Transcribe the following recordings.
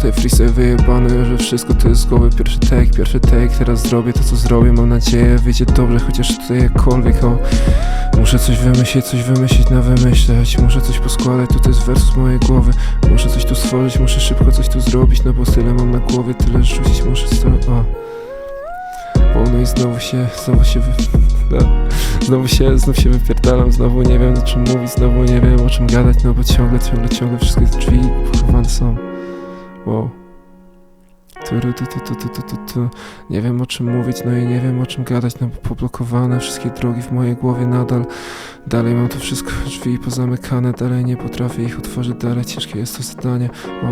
Tutaj freestyle wyjebany, że wszystko to jest z głowy. Pierwszy take, pierwszy take, teraz zrobię to co zrobię Mam nadzieję wyjdzie dobrze, chociaż tutaj jakkolwiek o Muszę coś wymyślić, coś wymyślić na wymyśleć Muszę coś poskładać, to jest wers z mojej głowy. Muszę coś tu stworzyć, muszę szybko coś tu zrobić No bo tyle mam na głowie, tyle rzucić muszę stąd, o o, no i znowu się, znowu się wy... no, Znowu się, znów się wypierdalam, znowu nie wiem o czym mówić, znowu nie wiem o czym gadać, no bo ciągle, ciągle, ciągle wszystkie drzwi pochowane są. Wow. Turu, tu, tu, tu, tu, tu, tu, tu. Nie wiem o czym mówić, no i nie wiem o czym gadać, no bo poblokowane wszystkie drogi w mojej głowie nadal. Dalej mam to wszystko, drzwi pozamykane, dalej nie potrafię ich otworzyć, dalej ciężkie jest to zadanie. O,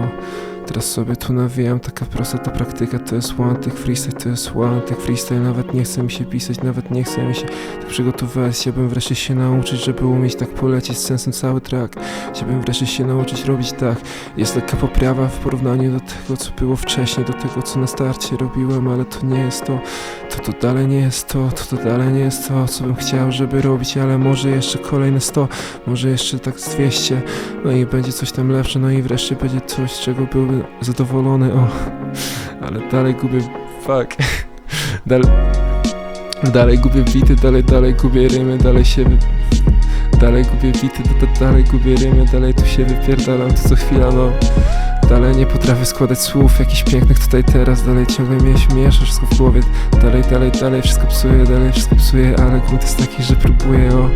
teraz sobie tu nawijam, taka prosta to praktyka, to jest take freestyle, to jest take freestyle, nawet nie chce mi się pisać, nawet nie chce mi się tak przygotowywać, chciałbym wreszcie się nauczyć, żeby umieć tak polecieć z sensem cały track. Chciałbym wreszcie się nauczyć robić tak. Jest lekka poprawa w porównaniu do tego, co było wcześniej, do tego, co na starcie robiłem, ale to nie jest to, to to dalej nie jest to, to to dalej nie jest to, co bym chciał, żeby robić, ale może jeszcze kolejne 100, może jeszcze tak z 200, no i będzie coś tam lepsze, no i wreszcie będzie coś, czego byłbym zadowolony, o, ale dalej gubię, fuck, dalej, dalej gubię bity, dalej, dalej gubię rymy, dalej się. Dalej gubię bity, da- da- dalej gubię rymy, dalej tu się wypierdalam, to co chwila, no. Dalej nie potrafię składać słów jakichś pięknych tutaj teraz Dalej ciągle mnie wszystko w głowie. Dalej, dalej, dalej wszystko psuję, dalej wszystko psuję Ale grunt jest taki, że próbuję o